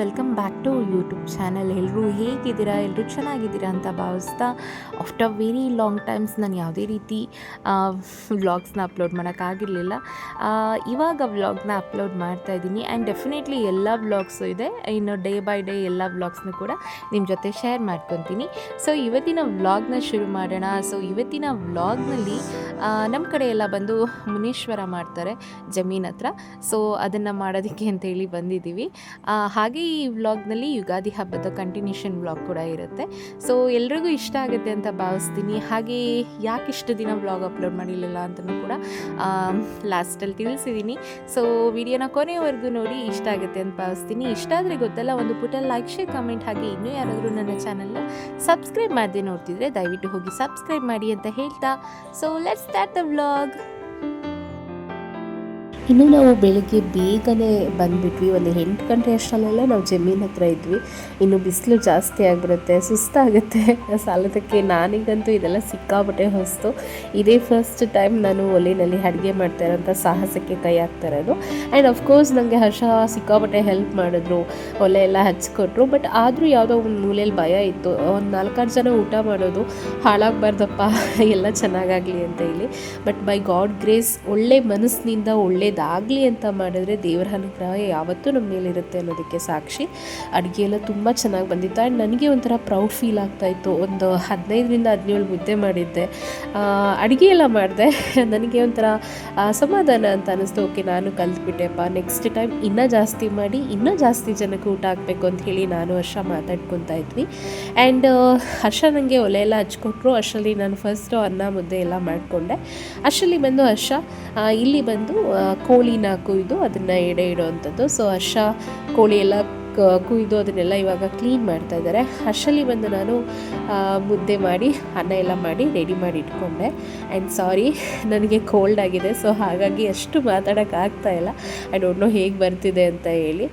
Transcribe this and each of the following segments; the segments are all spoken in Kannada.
Welcome back to YouTube channel. ಎಲ್ಲರೂ ಹೇಗಿದ್ದೀರಾ? ಎಲ್ಲರೂ ಚೆನ್ನಾಗಿದ್ದೀರಾ ಅಂತ ಭಾವಿಸ್ತಾ ಆಫ್ಟರ್ ವೆರಿ ಲಾಂಗ್ ಟೈಮ್ಸ್ ನಾನು ಯಾವುದೇ ರೀತಿ ವ್ಲಾಗ್ಸ್ನ ಅಪ್ಲೋಡ್ ಮಾಡೋಕ್ಕಾಗಿರಲಿಲ್ಲ. ಇವಾಗ ವ್ಲಾಗ್ನ ಅಪ್ಲೋಡ್ ಮಾಡ್ತಾ ಇದ್ದೀನಿ. ಆ್ಯಂಡ್ ಡೆಫಿನೆಟ್ಲಿ ಎಲ್ಲ ವ್ಲಾಗ್ಸು ಇದೆ. ಇನ್ನು ಡೇ ಬೈ ಡೇ ಎಲ್ಲ ವ್ಲಾಗ್ಸ್ನೂ ಕೂಡ ನಿಮ್ಮ ಜೊತೆ ಶೇರ್ ಮಾಡ್ಕೊತೀನಿ. ಸೊ ಇವತ್ತಿನ ವ್ಲಾಗ್ನ ಶುರು ಮಾಡೋಣ. ಸೊ ಇವತ್ತಿನ ವ್ಲಾಗ್ನಲ್ಲಿ ನಮ್ಮ ಕಡೆ ಎಲ್ಲ ಬಂದು ಮುನೀಶ್ವರ ಮಾಡ್ತಾರೆ ಜಮೀನ್ ಹತ್ರ. ಸೊ ಅದನ್ನು ಮಾಡೋದಕ್ಕೆ ಅಂತೇಳಿ ಬಂದಿದ್ದೀವಿ. ಆ, ಹಾಗೆ ಈ ವ್ಲಾಗ್ನಲ್ಲಿ ಯುಗಾದಿ ಹಬ್ಬದ ಕಂಟಿನ್ಯೂಷನ್ ವ್ಲಾಗ್ ಕೂಡ ಇರುತ್ತೆ. ಸೊ ಎಲ್ರಿಗೂ ಇಷ್ಟ ಆಗುತ್ತೆ ಅಂತ ಭಾವಿಸ್ತೀನಿ. ಹಾಗೆ ಯಾಕೆ ಇಷ್ಟು ದಿನ ವ್ಲಾಗ್ ಅಪ್ಲೋಡ್ ಮಾಡಿರಲಿಲ್ಲ ಅಂತಲೂ ಕೂಡ ಲಾಸ್ಟಲ್ಲಿ ತಿಳಿಸಿದ್ದೀನಿ ಸೊ ವಿಡಿಯೋನ ಕೊನೆವರೆಗೂ ನೋಡಿ ಇಷ್ಟ ಆಗುತ್ತೆ ಅಂತ ಭಾವಿಸ್ತೀನಿ. ಇಷ್ಟ ಆದರೆ ಗೊತ್ತಲ್ಲ, ಒಂದು ಪುಟ ಲೈಕ್ ಶೇರ್ ಕಮೆಂಟ್ ಹಾಗೆ ಇನ್ನೂ ಯಾರಾದರೂ ನನ್ನ ಚಾನಲ್ನ ಸಬ್ಸ್ಕ್ರೈಬ್ ಮಾಡದೆ ನೋಡ್ತಿದ್ರೆ ದಯವಿಟ್ಟು ಹೋಗಿ ಸಬ್ಸ್ಕ್ರೈಬ್ ಮಾಡಿ ಅಂತ ಹೇಳ್ತಾ. So let's start the vlog ಇನ್ನು ನಾವು ಬೆಳಿಗ್ಗೆ ಬೇಗನೆ ಬಂದುಬಿಟ್ವಿ. ಒಂದು ಎಂಟು ಗಂಟೆ ಅಷ್ಟರಲ್ಲೆಲ್ಲ ನಾವು ಜಮೀನ್ ಹತ್ರ ಇದ್ವಿ. ಇನ್ನು ಬಿಸಿಲು ಜಾಸ್ತಿ ಆಗಿಬಿಡುತ್ತೆ, ಸುಸ್ತಾಗುತ್ತೆ. ಸಾಲದಕ್ಕೆ ನಾನೀಗಂತೂ ಇದೆಲ್ಲ ಸಿಕ್ಕಾಪಟ್ಟೆ ಹೊಸ್ತು. ಇದೇ ಫಸ್ಟ್ ಟೈಮ್ ನಾನು ಒಲೆಯಲ್ಲಿ ಅಡುಗೆ ಮಾಡ್ತಾ ಇರೋಂಥ ಸಾಹಸಕ್ಕೆ ಕೈ ಹಾಕ್ತಾ ಇರೋದು. ಆ್ಯಂಡ್ ಅಫ್ಕೋರ್ಸ್ ನನಗೆ ಹರ್ಷ ಸಿಕ್ಕಾಪಟ್ಟೆ ಹೆಲ್ಪ್ ಮಾಡಿದ್ರು. ಒಲೆ ಎಲ್ಲ ಹಚ್ಕೊಟ್ರು. ಬಟ್ ಆದರೂ ಯಾವುದೋ ಒಂದು ಮೂಲೆಯಲ್ಲಿ ಭಯ ಇತ್ತು. ಒಂದು ನಾಲ್ಕಾರು ಜನ ಊಟ ಮಾಡೋದು ಹಾಳಾಗಬಾರ್ದಪ್ಪ. ಎಲ್ಲ ಚೆನ್ನಾಗಾಗಲಿ ಅಂತ ಹೇಳಿ. ಬಟ್ ಬೈ ಗಾಡ್ ಗ್ರೇಸ್ ಒಳ್ಳೆ ಮನಸ್ಸಿನಿಂದ ಒಳ್ಳೇದಾಗಲಿ ಅಂತ ಮಾಡಿದ್ರೆ ದೇವರ ಅನುಗ್ರಹ ಯಾವತ್ತೂ ನಮ್ಮ ಮೇಲೆ ಇರುತ್ತೆ ಅನ್ನೋದಕ್ಕೆ ಸಾಕ್ಷಿ. ಅಡುಗೆ ಎಲ್ಲ ತುಂಬ ಚೆನ್ನಾಗಿ ಬಂದಿತ್ತು. ಆ್ಯಂಡ್ ನನಗೆ ಒಂಥರ ಪ್ರೌಡ್ ಫೀಲ್ ಆಗ್ತಾಯಿತ್ತು ಒಂದು ಹದಿನೈದರಿಂದ ಹದಿನೇಳು ಮುದ್ದೆ ಮಾಡಿದ್ದೆ. ಅಡುಗೆ ಎಲ್ಲ ಮಾಡಿದೆ. ನನಗೆ ಒಂಥರ ಸಮಾಧಾನ ಅಂತ ಅನ್ನಿಸ್ತು ಓಕೆ, ನಾನು ಕಲ್ತ್ಬಿಟ್ಟೆಪ್ಪ ನೆಕ್ಸ್ಟ್ ಟೈಮ್ ಇನ್ನೂ ಜಾಸ್ತಿ ಮಾಡಿ, ಇನ್ನೂ ಜಾಸ್ತಿ ಜನಕ್ಕೆ ಊಟ ಹಾಕಬೇಕು ಅಂತ ಹೇಳಿ ನಾನು ಹರ್ಷ ಮಾತಾಡ್ಕೊತಾ ಇದ್ವಿ. ಆ್ಯಂಡ್ ಹರ್ಷ ನನಗೆ ಒಲೆ ಎಲ್ಲ ಹಚ್ಕೊಟ್ರು. ಅಷ್ಟರಲ್ಲಿ ನಾನು ಫಸ್ಟು ಅನ್ನ ಮುದ್ದೆ ಎಲ್ಲ ಮಾಡಿಕೊಂಡೆ. ಅಷ್ಟರಲ್ಲಿ ಬಂದು ಹರ್ಷ ಇಲ್ಲಿ ಬಂದು ಕೋಳಿನ ಕುಯ್ದು ಅದನ್ನು ಎಡೆ ಇಡೋವಂಥದ್ದು. ಸೊ ಹರ್ಷ ಕೋಳಿ ಎಲ್ಲ ಕುಯ್ದು ಅದನ್ನೆಲ್ಲ ಇವಾಗ ಕ್ಲೀನ್ ಮಾಡ್ತಾ ಇದ್ದಾರೆ. ಹರ್ಷಲ್ಲಿ ಬಂದು ನಾನು ಮುದ್ದೆ ಮಾಡಿ, ಅನ್ನ ಎಲ್ಲ ಮಾಡಿ ರೆಡಿ ಮಾಡಿ ಇಟ್ಕೊಂಡೆ. ಆ್ಯಂಡ್ ಸಾರಿ ನನಗೆ ಕೋಲ್ಡ್ ಆಗಿದೆ. ಸೊ ಹಾಗಾಗಿ ಅಷ್ಟು ಮಾತಾಡೋಕ್ಕಾಗ್ತಾ ಇಲ್ಲ. ಐ ಡೋಂಟ್ ನೋ ಹೇಗೆ ಬರ್ತಿದೆ ಅಂತ ಹೇಳಿ.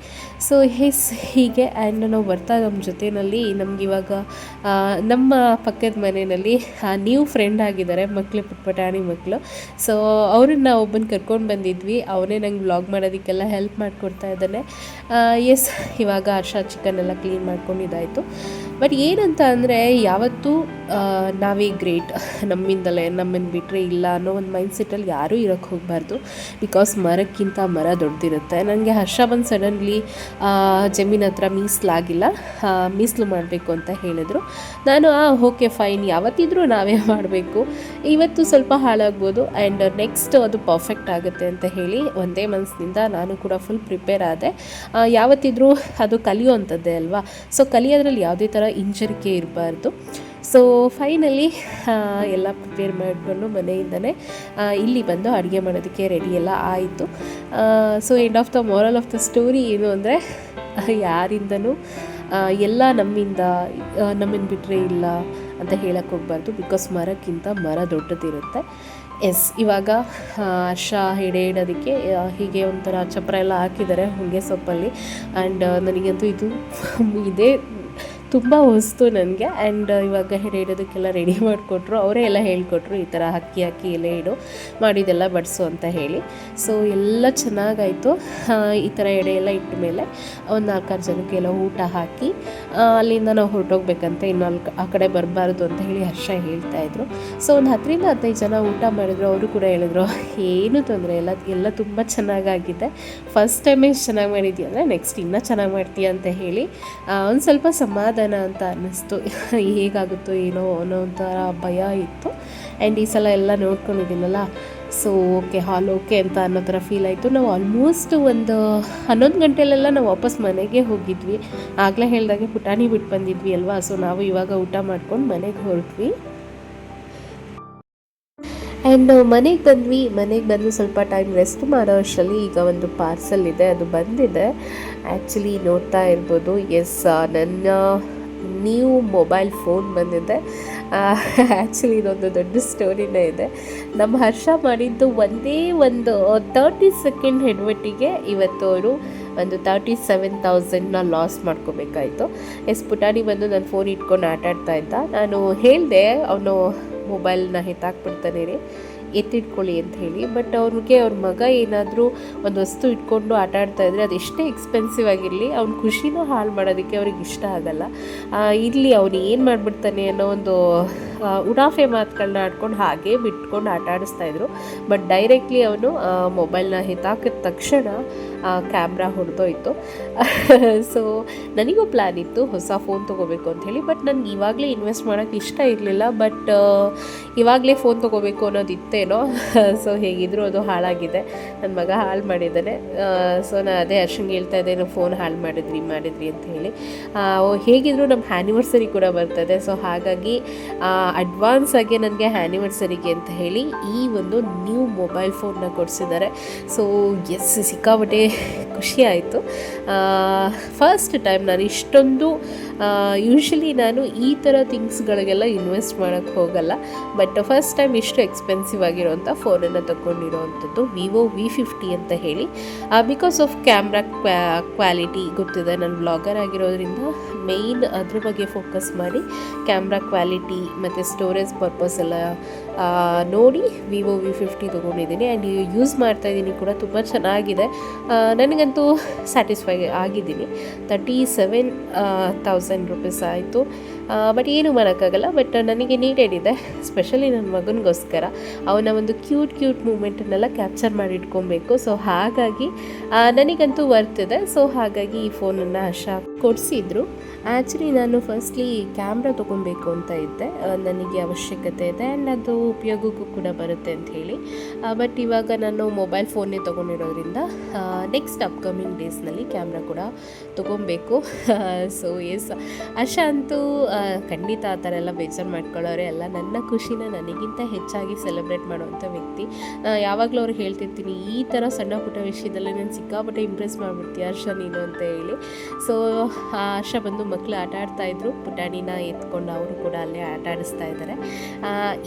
ಸೊ ಹೆಸ್ ಹೀಗೆ ಆ್ಯಂಡ್ ನಾವು ಬರ್ತಾ ನಮ್ಮ ಜೊತೆಯಲ್ಲಿ ನಮಗಿವಾಗ ನಮ್ಮ ಪಕ್ಕದ ಮನೆಯಲ್ಲಿ ನ್ಯೂ ಫ್ರೆಂಡ್ ಆಗಿದ್ದಾರೆ ಮಕ್ಕಳು ಪುಟ್ಪಟಾಣಿ ಮಕ್ಕಳು ಸೊ ಅವ್ರನ್ನ ಒಬ್ಬನ ಕರ್ಕೊಂಡು ಬಂದಿದ್ವಿ. ಅವನೇ ನಂಗೆ ವ್ಲಾಗ್ ಮಾಡೋದಕ್ಕೆಲ್ಲ ಹೆಲ್ಪ್ ಮಾಡಿಕೊಡ್ತಾ ಇದ್ದಾನೆ. ಎಸ್ ಇವಾಗ ಹರ್ಷ ಚಿಕನ್ ಎಲ್ಲ ಕ್ಲೀನ್ ಮಾಡ್ಕೊಂಡಿದ್ದಾಯಿತು. ಬಟ್ ಏನಂತ ಅಂದರೆ ಯಾವತ್ತೂ ನಾವೇ ಗ್ರೇಟ್ ನಮ್ಮಿಂದಲೇ, ನಮ್ಮನ್ನು ಬಿಟ್ಟರೆ ಇಲ್ಲ ಅನ್ನೋ ಒಂದು ಮೈಂಡ್ ಸೆಟ್ಟಲ್ಲಿ ಯಾರೂ ಇರೋಕ್ಕೆ ಹೋಗಬಾರ್ದು. ಬಿಕಾಸ್ ಮರಕ್ಕಿಂತ ಮರ ದೊಡ್ಡದಿರುತ್ತೆ ನನಗೆ ಹರ್ಷ ಬಂದು ಸಡನ್ಲಿ ಜಮೀನ್ ಹತ್ರ ಮೀಸಲಾಗಿಲ್ಲ ಮೀಸಲು ಮಾಡಬೇಕು ಅಂತ ಹೇಳಿದ್ರು. ನಾನು, ಆ ಓಕೆ ಫೈನ್ ಯಾವತ್ತಿದ್ರೂ ನಾವೇ ಮಾಡಬೇಕು. ಇವತ್ತು ಸ್ವಲ್ಪ ಹಾಳಾಗ್ಬೋದು. ಆ್ಯಂಡ್ ನೆಕ್ಸ್ಟ್ ಅದು ಪರ್ಫೆಕ್ಟ್ ಆಗುತ್ತೆ ಅಂತ ಹೇಳಿ ಒಂದೇ ಮನಸ್ಸಿನಿಂದ ನಾನು ಕೂಡ ಫುಲ್ ಪ್ರಿಪೇರ್ ಆದೆ. ಯಾವತ್ತಿದ್ರೂ ಅದು ಕಲಿಯುವಂಥದ್ದೇ ಅಲ್ವಾ? ಸೊ ಕಲಿಯೋದ್ರಲ್ಲಿ ಯಾವುದೇ ಥರ ಹಿಂಜರಿಕೆ ಇರಬಾರ್ದು. ಸೊ ಫೈನಲಿ ಎಲ್ಲ ಪ್ರಿಪೇರ್ ಮಾಡಿಕೊಂಡು ಮನೆಯಿಂದನೇ ಇಲ್ಲಿ ಬಂದು ಅಡುಗೆ ಮಾಡೋದಕ್ಕೆ ರೆಡಿ ಎಲ್ಲ ಆಯಿತು. So end of the moral of the story ಏನು ಅಂದರೆ, ಯಾರಿಂದನೂ ಎಲ್ಲ ನಮ್ಮಿಂದ ನಮ್ಮಿಂದ ಬಿಟ್ಟರೆ ಇಲ್ಲ ಅಂತ ಹೇಳಕ್ಕೆ ಹೋಗ್ಬಾರ್ದು ಬಿಕಾಸ್ ಮರಕ್ಕಿಂತ ಮರ ದೊಡ್ಡದಿರುತ್ತೆ. ಎಸ್ ಇವಾಗ ಹರ್ಷ ಎಡೆ ಇಡೋದಕ್ಕೆ ಹೀಗೆ ಒಂಥರ ಚಪ್ರ ಎಲ್ಲ ಹಾಕಿದ್ದಾರೆ, ಹೊಂಗೆ ಸೊಪ್ಪಲ್ಲಿ. ಆ್ಯಂಡ್ ನನಗಂತೂ ಇದು, ಇದೇ ತುಂಬ ಹೊಸ್ತು ನನಗೆ. ಆ್ಯಂಡ್ ಇವಾಗ ಎಡೆ ಇಡೋದಕ್ಕೆಲ್ಲ ರೆಡಿ ಮಾಡಿಕೊಟ್ರು. ಅವರೇ ಎಲ್ಲ ಹೇಳಿಕೊಟ್ರು, ಈ ಥರ ಅಕ್ಕಿ ಹಾಕಿ ಎಲೆ ಇಡು, ಮಾಡಿದೆಲ್ಲ ಬಡಿಸು ಅಂತ ಹೇಳಿ. ಸೊ ಎಲ್ಲ ಚೆನ್ನಾಗಾಯಿತು. ಈ ಥರ ಎಡೆ ಎಲ್ಲ ಇಟ್ಟ ಮೇಲೆ ಒಂದು ನಾಲ್ಕಾರು ಜನಕ್ಕೆಲ್ಲ ಊಟ ಹಾಕಿ ಅಲ್ಲಿಂದ ನಾವು ಹೊರಟೋಗ್ಬೇಕಂತ ಇನ್ನು ಅಲ್ಲಿ ಆ ಕಡೆ ಬರಬಾರ್ದು ಅಂತ ಹೇಳಿ ಹರ್ಷ ಹೇಳ್ತಾಯಿದ್ರು ಸೊ ಒಂದು ಹತ್ತರಿಂದ ಹದಿನೈದು ಜನ ಊಟ ಮಾಡಿದ್ರು. ಅವರು ಕೂಡ ಹೇಳಿದ್ರು, ಏನೂ ತೊಂದರೆ ಇಲ್ಲ. ಎಲ್ಲ ತುಂಬ ಚೆನ್ನಾಗಾಗಿದೆ. ಫಸ್ಟ್ ಟೈಮೇ ಎಷ್ಟು ಚೆನ್ನಾಗಿ ಮಾಡಿದ್ಯಾ ಅಂದರೆ ನೆಕ್ಸ್ಟ್ ಇನ್ನೂ ಚೆನ್ನಾಗಿ ಮಾಡ್ತೀಯ? ಅಂತ ಹೇಳಿ ಒಂದು ಸ್ವಲ್ಪ ಸಮಾಧಾನ ಅಂತ ಅನ್ನಿಸ್ತು. ಹೇಗಾಗುತ್ತೋ ಏನೋ ಅನ್ನೋ ಒಂಥರ ಭಯ ಇತ್ತು. ಆ್ಯಂಡ್ ಈ ಸಲ ಎಲ್ಲ ನೋಡ್ಕೊಂಡಿದ್ದೀನಲ್ಲ. ಸೊ ಓಕೆ ಹಾಲ್ ಓಕೆ ಅಂತ ಅನ್ನೋ ಥರ ಫೀಲ್ ಆಯಿತು. ನಾವು ಆಲ್ಮೋಸ್ಟ್ ಒಂದು ಹನ್ನೊಂದು ಗಂಟೆಲೆಲ್ಲ ನಾವು ವಾಪಸ್ ಮನೆಗೆ ಹೋಗಿದ್ವಿ. ಆಗಲೇ ಹೇಳಿದಾಗೆ ಪುಟಾಣಿ ಬಿಟ್ಟು ಬಂದಿದ್ವಿ ಅಲ್ವಾ? ಸೊ ನಾವು ಇವಾಗ ಊಟ ಮಾಡ್ಕೊಂಡು ಮನೆಗೆ ಹೊರಟ್ವಿ. ಆ್ಯಂಡ್ ಮನೆಗೆ ಬಂದ್ವಿ. ಮನೆಗೆ ಬಂದು ಸ್ವಲ್ಪ ಟೈಮ್ ರೆಸ್ಟ್ ಮಾಡೋ ಅಷ್ಟರಲ್ಲಿ ಈಗ ಒಂದು ಪಾರ್ಸಲ್ ಇದೆ. ಅದು ಬಂದಿದೆ. ಆ್ಯಕ್ಚುಲಿ ನೋಡ್ತಾ ಇರ್ಬೋದು. ಎಸ್ ನನ್ನ ನ್ಯೂ ಮೊಬೈಲ್ ಫೋನ್ ಬಂದಿದೆ. ಆ್ಯಕ್ಚುಲಿ ಇದೊಂದು ದೊಡ್ಡ ಸ್ಟೋರಿನೇ ಇದೆ. ನಮ್ಮ ಹರ್ಷ ಮಾಡಿದ್ದು ಒಂದೇ ಒಂದು ತರ್ಟಿ ಸೆಕೆಂಡ್ ಹೆಡ್ವಟ್ಟಿಗೆ ಇವತ್ತು ಅವರು ಒಂದು ತರ್ಟಿ ಸೆವೆನ್ ತೌಸಂಡ್ನ ಲಾಸ್ ಮಾಡ್ಕೋಬೇಕಾಯಿತು. ಎಸ್ ಪುಟಾಣಿ ಬಂದು ನಾನು ಫೋನ್ ಇಟ್ಕೊಂಡು ಆಟಾಡ್ತಾ ಇದ್ದ. ನಾನು ಹೇಳಿದೆ, ಅವನು ಮೊಬೈಲ್ನ ಎತ್ತಾಕ್ಬಿಡ್ತಾನೆ ರೀ ಎತ್ತಿಟ್ಕೊಳ್ಳಿ ಅಂತ ಹೇಳಿ. ಬಟ್ ಅವ್ರಿಗೆ ಅವ್ರ ಮಗ ಏನಾದರೂ ಒಂದು ವಸ್ತು ಇಟ್ಕೊಂಡು ಆಟ ಆಡ್ತಾ ಇದ್ರೆ ಅದು ಎಷ್ಟೇ ಎಕ್ಸ್ಪೆನ್ಸಿವ್ ಆಗಿರಲಿ, ಅವ್ನ ಖುಷಿನೂ ಹಾಳು ಮಾಡೋದಕ್ಕೆ ಅವ್ರಿಗೆ ಇಷ್ಟ ಆಗಲ್ಲ. ಇಲ್ಲಿ ಅವನು ಏನು ಮಾಡಿಬಿಡ್ತಾನೆ ಅನ್ನೋ ಒಂದು ಉಡಾಫೆ ಮಾತುಗಳನ್ನ ಆಡ್ಕೊಂಡು ಹಾಗೆ ಬಿಟ್ಕೊಂಡು ಆಟ ಆಡಿಸ್ತಾ ಇದ್ರು. ಬಟ್ ಡೈರೆಕ್ಟ್ಲಿ ಅವನು ಮೊಬೈಲ್ನ ಎತ್ತಾಕಿದ ತಕ್ಷಣ ಕ್ಯಾಮ್ರಾ ಹೊಡೆದೋಯ್ತು. ಸೊ ನನಗೂ ಪ್ಲ್ಯಾನ್ ಇತ್ತು, ಹೊಸ ಫೋನ್ ತೊಗೋಬೇಕು ಅಂತ ಹೇಳಿ ಬಟ್ ನನಗೆ ಇವಾಗಲೇ ಇನ್ವೆಸ್ಟ್ ಮಾಡೋಕ್ಕೆ ಇಷ್ಟ ಇರಲಿಲ್ಲ ಬಟ್ ಇವಾಗಲೇ ಫೋನ್ ತೊಗೋಬೇಕು ಅನ್ನೋದು ಇತ್ತೇನೋ? ಸೊ ಹೇಗಿದ್ರು ಅದು ಹಾಳಾಗಿದೆ. ನನ್ನ ಮಗ ಹಾಳು ಮಾಡಿದ್ದಾನೆ. ಸೊ ನಾನು ಅದೇ ಅರ್ಶಂಗೆ ಹೇಳ್ತಾ ಇದ್ದೆ ನಾವು ಫೋನ್ ಹಾಳು ಮಾಡಿದ್ರಿ ಮಾಡಿದ್ರಿ ಅಂತ ಹೇಳಿ. ಹೇಗಿದ್ರು ನಮ್ಮ ಆ್ಯನಿವರ್ಸರಿ ಕೂಡ ಬರ್ತದೆ. ಸೊ ಹಾಗಾಗಿ ಅಡ್ವಾನ್ಸ್ ಆಗಿ ನನಗೆ ಆ್ಯನಿವರ್ಸರಿಗೆ ಅಂತ ಹೇಳಿ ಈ ಒಂದು ನ್ಯೂ ಮೊಬೈಲ್ ಫೋನ್ನ ಕೊಡಿಸಿದ್ದಾರೆ. ಸೊ ಎಸ್ ಸಿಕ್ಕಾಪಟ್ಟೆ ಖುಷಿ ಆಯಿತು. ಫಸ್ಟ್ ಟೈಮ್ ನಾನು ಇಷ್ಟೊಂದು ಯೂಶ್ವಲಿ ನಾನು ಈ ಥರ ಥಿಂಗ್ಸ್ಗಳಿಗೆಲ್ಲ ಇನ್ವೆಸ್ಟ್ ಮಾಡೋಕ್ಕೆ ಹೋಗಲ್ಲ. ಬಟ್ ಫಸ್ಟ್ ಟೈಮ್ ಇಷ್ಟು ಎಕ್ಸ್ಪೆನ್ಸಿವ್ ಆಗಿರೋಂಥ ಫೋನನ್ನು ತಗೊಂಡಿರೋವಂಥದ್ದು ವಿವೋ ವಿ ಫಿಫ್ಟಿ ಅಂತ ಹೇಳಿ. ಬಿಕಾಸ್ ಆಫ್ ಕ್ಯಾಮ್ರಾ ಕ್ವಾಲಿಟಿ ಗೊತ್ತಿದೆ. ನಾನು ಬ್ಲಾಗರ್ ಆಗಿರೋದ್ರಿಂದ ಮೇಯ್ನ್ ಅದ್ರ ಬಗ್ಗೆ ಫೋಕಸ್ ಮಾಡಿ ಕ್ಯಾಮ್ರಾ ಕ್ವಾಲಿಟಿ ಮತ್ತು ಸ್ಟೋರೇಜ್ ಪರ್ಪಸ್ ಎಲ್ಲ ನೋಡಿ ವಿವೋ ವಿ ಫಿಫ್ಟಿ ತೊಗೊಂಡಿದ್ದೀನಿ. ಆ್ಯಂಡ್ ಯೂಸ್ ಮಾಡ್ತಾ ಇದ್ದೀನಿ ಕೂಡ, ತುಂಬ ಚೆನ್ನಾಗಿದೆ. ನನಗಂತೂ ಸ್ಯಾಟಿಸ್ಫೈ ಆಗಿದ್ದೀನಿ. ತರ್ಟಿ ಸೆವೆನ್ ತೌಸಂಡ್ ರುಪೀಸ್ ಆಯಿತು. ಬಟ್ ಏನು ಮಾಡೋಕ್ಕಾಗಲ್ಲ ಬಟ್ ನನಗೆ ನೀಡೆಡ್ ಇದೆ ಸ್ಪೆಷಲಿ ನನ್ನ ಮಗನಿಗೋಸ್ಕರ. ಅವನ ಒಂದು ಕ್ಯೂಟ್ ಕ್ಯೂಟ್ ಮೂಮೆಂಟನ್ನೆಲ್ಲ ಕ್ಯಾಪ್ಚರ್ ಮಾಡಿ ಇಟ್ಕೊಬೇಕು. ಸೊ ಹಾಗಾಗಿ ನನಗಂತೂ ವರ್ತಿದೆ ಸೊ ಹಾಗಾಗಿ ಈ ಫೋನನ್ನು ಆಶಾ ಕೊಡಿಸಿದ್ರು. ಆ್ಯಕ್ಚುಲಿ ನಾನು ಫಸ್ಟ್ಲಿ ಕ್ಯಾಮ್ರಾ ತೊಗೊಬೇಕು ಅಂತ ಇದ್ದೆ. ನನಗೆ ಅವಶ್ಯಕತೆ ಇದೆ. ಆ್ಯಂಡ್ ಅದು ಉಪಯೋಗಕ್ಕೂ ಕೂಡ ಬರುತ್ತೆ ಅಂತ ಹೇಳಿ. ಬಟ್ ಇವಾಗ ನಾನು ಮೊಬೈಲ್ ಫೋನೇ ತೊಗೊಂಡಿರೋದ್ರಿಂದ ನೆಕ್ಸ್ಟ್ ಅಪ್ಕಮಿಂಗ್ ಡೇಸ್ನಲ್ಲಿ ಕ್ಯಾಮ್ರಾ ಕೂಡ ತೊಗೊಬೇಕು. ಸೊ ಎಸ್ ಆಶಾ ಅಂತೂ ಖಂಡಿತ ಆ ಥರ ಎಲ್ಲ ಬೇಜಾರು ಮಾಡ್ಕೊಳ್ಳೋರೆ ಎಲ್ಲ ನನ್ನ ಖುಷಿನ ನನಗಿಂತ ಹೆಚ್ಚಾಗಿ ಸೆಲೆಬ್ರೇಟ್ ಮಾಡುವಂಥ ವ್ಯಕ್ತಿ. ಯಾವಾಗಲೂ ಅವ್ರು ಹೇಳ್ತಿರ್ತೀನಿ, ಈ ಥರ ಸಣ್ಣ ಪುಟ್ಟ ವಿಷಯದಲ್ಲಿ ನಾನು ಸಿಕ್ಕಾಪಟ್ಟೆ ಇಂಪ್ರೆಸ್ ಮಾಡಿಬಿಡ್ತೀಯ ಹರ್ಷ ನೀನು ಅಂತ ಹೇಳಿ. ಸೊ ಹರ್ಷ ಬಂದು ಮಕ್ಕಳು ಆಟ ಆಡ್ತಾ ಇದ್ರು. ಪುಟಾಣಿನ ಎತ್ಕೊಂಡು ಅವರು ಕೂಡ ಅಲ್ಲೇ ಆಟ ಆಡಿಸ್ತಾ ಇದ್ದಾರೆ.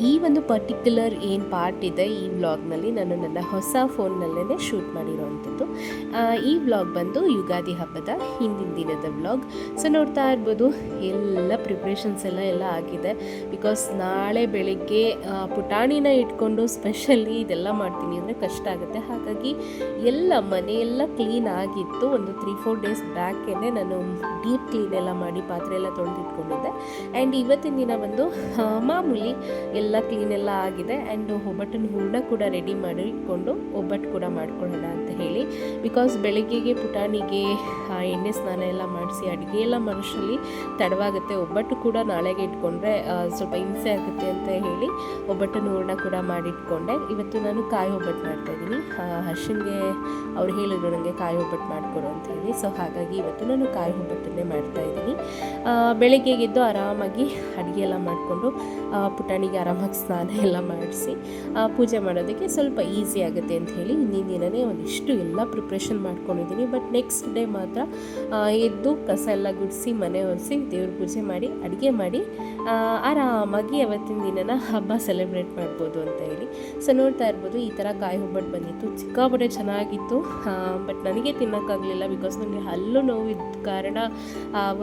ಈ ಒಂದು ಪರ್ಟಿಕ್ಯುಲರ್ ಏನು ಪಾರ್ಟ್ ಇದೆ ಈ ವ್ಲಾಗ್ನಲ್ಲಿ ನಾನು ನನ್ನ ಹೊಸ ಫೋನ್ನಲ್ಲೇ ಶೂಟ್ ಮಾಡಿರೋವಂಥದ್ದು. ಈ ವ್ಲಾಗ್ ಬಂದು ಯುಗಾದಿ ಹಬ್ಬದ ಹಿಂದಿನ ದಿನದ ವ್ಲಾಗ್ ಸೊ ನೋಡ್ತಾ ಇರ್ಬೋದು, ಎಲ್ಲ ಪ್ರಿಪ್ರೇಷನ್ಸ್ ಎಲ್ಲ ಎಲ್ಲ ಆಗಿದೆ. ಬಿಕಾಸ್ ನಾಳೆ ಬೆಳಿಗ್ಗೆ ಪುಟಾಣಿನ ಇಟ್ಕೊಂಡು ಸ್ಪೆಷಲಿ ಇದೆಲ್ಲ ಮಾಡ್ತೀನಿ ಅಂದರೆ ಕಷ್ಟ ಆಗುತ್ತೆ. ಹಾಗಾಗಿ ಎಲ್ಲ ಮನೆಯೆಲ್ಲ ಕ್ಲೀನ್ ಆಗಿತ್ತು. ಒಂದು ತ್ರೀ ಫೋರ್ ಡೇಸ್ ಬ್ಯಾಕೇ ನಾನು ಡೀಪ್ ಕ್ಲೀನ್ ಎಲ್ಲ ಮಾಡಿ ಪಾತ್ರೆ ಎಲ್ಲ ತೊಳೆದಿಟ್ಕೊಂಡಿದ್ದೆ. ಆ್ಯಂಡ್ ಇವತ್ತಿನ ದಿನ ಬಂದು ಮಾಮೂಲಿ ಎಲ್ಲ ಕ್ಲೀನ್ ಎಲ್ಲ ಆಗಿದೆ. ಆ್ಯಂಡ್ ಒಬ್ಬಟ್ಟಿನ ಹೂರ್ಣ ಕೂಡ ರೆಡಿ ಮಾಡಿ ಒಬ್ಬಟ್ಟು ಕೂಡ ಮಾಡ್ಕೊಳ್ಳೋಣ ಅಂತ ಹೇಳಿ. ಬಿಕಾಸ್ ಬೆಳಿಗ್ಗೆಗೆ ಪುಟಾಣಿಗೆ ಎಣ್ಣೆ ಸ್ನಾನ ಎಲ್ಲ ಮಾಡಿಸಿ, ಅಡುಗೆ ಎಲ್ಲ ಮನುಷ್ಯರಲ್ಲಿ ತಡವಾಗುತ್ತೆ. ಒಬ್ಬಟ್ಟು ಕೂಡ ನಾಳೆಗೆ ಇಟ್ಕೊಂಡ್ರೆ ಸ್ವಲ್ಪ ಹಿಂಸೆ ಆಗುತ್ತೆ ಅಂತ ಹೇಳಿ ಒಬ್ಬಟ್ಟನ್ನು ಹೂರ್ಣ ಕೂಡ ಮಾಡಿಟ್ಕೊಂಡೆ. ಇವತ್ತು ನಾನು ಕಾಯಿ ಒಬ್ಬಟ್ಟು ಮಾಡ್ತಾಯಿದ್ದೀನಿ ಹರ್ಷನ್ಗೆ ಅವ್ರು ಹೇಳಿದ್ರು ನನಗೆ ಕಾಯಿ ಒಬ್ಬಟ್ಟು ಮಾಡಿಕೊಡು ಅಂತ ಹೇಳಿ. ಸೊ ಹಾಗಾಗಿ ಇವತ್ತು ನಾನು ಕಾಯಿ ಒಬ್ಬಟ್ಟನ್ನೇ ಮಾಡ್ತಾಯಿದ್ದೀನಿ ಬೆಳಗ್ಗೆ ಎದ್ದು ಆರಾಮಾಗಿ ಅಡುಗೆ ಎಲ್ಲ ಮಾಡಿಕೊಂಡು ಪುಟಾಣಿಗೆ ಆರಾಮಾಗಿ ಸ್ನಾನ ಎಲ್ಲ ಮಾಡಿಸಿ ಪೂಜೆ ಮಾಡೋದಕ್ಕೆ ಸ್ವಲ್ಪ ಈಸಿ ಆಗುತ್ತೆ ಅಂತ ಹೇಳಿ ಹಿಂದಿನ ದಿನವೇ ಒಂದಿಷ್ಟು ಎಲ್ಲ ಪ್ರಿಪ್ರೇಷನ್ ಮಾಡ್ಕೊಂಡಿದ್ದೀನಿ. ಬಟ್ ನೆಕ್ಸ್ಟ್ ಡೇ ಮಾತ್ರ ಎದ್ದು ಕಸ ಎಲ್ಲ ಗುಡಿಸಿ, ಮನೆ ಒರೆಸಿ ದೇವ್ರ ಪೂಜೆ ಮಾಡಿ ಅಡುಗೆ ಮಾಡಿ ಆರಾಮಾಗಿ ಅವತ್ತಿನ ದಿನನ ಹಬ್ಬ ಸೆಲೆಬ್ರೇಟ್ ಮಾಡ್ಬೋದು ಅಂತ ಹೇಳಿ. ಸೊ ನೋಡ್ತಾ ಇರ್ಬೋದು, ಈ ಥರ ಕಾಯಿ ಒಬ್ಬಟ್ಟು ಬಂದಿತ್ತು. ಸಿಕ್ಕಾಪಟ್ಟೆ ಚೆನ್ನಾಗಿತ್ತು. ಬಟ್ ನನಗೆ ತಿನ್ನೋಕ್ಕಾಗಲಿಲ್ಲ ಬಿಕಾಸ್ ನನಗೆ ಹಲ್ಲು ನೋವಿದ್ದ ಕಾರಣ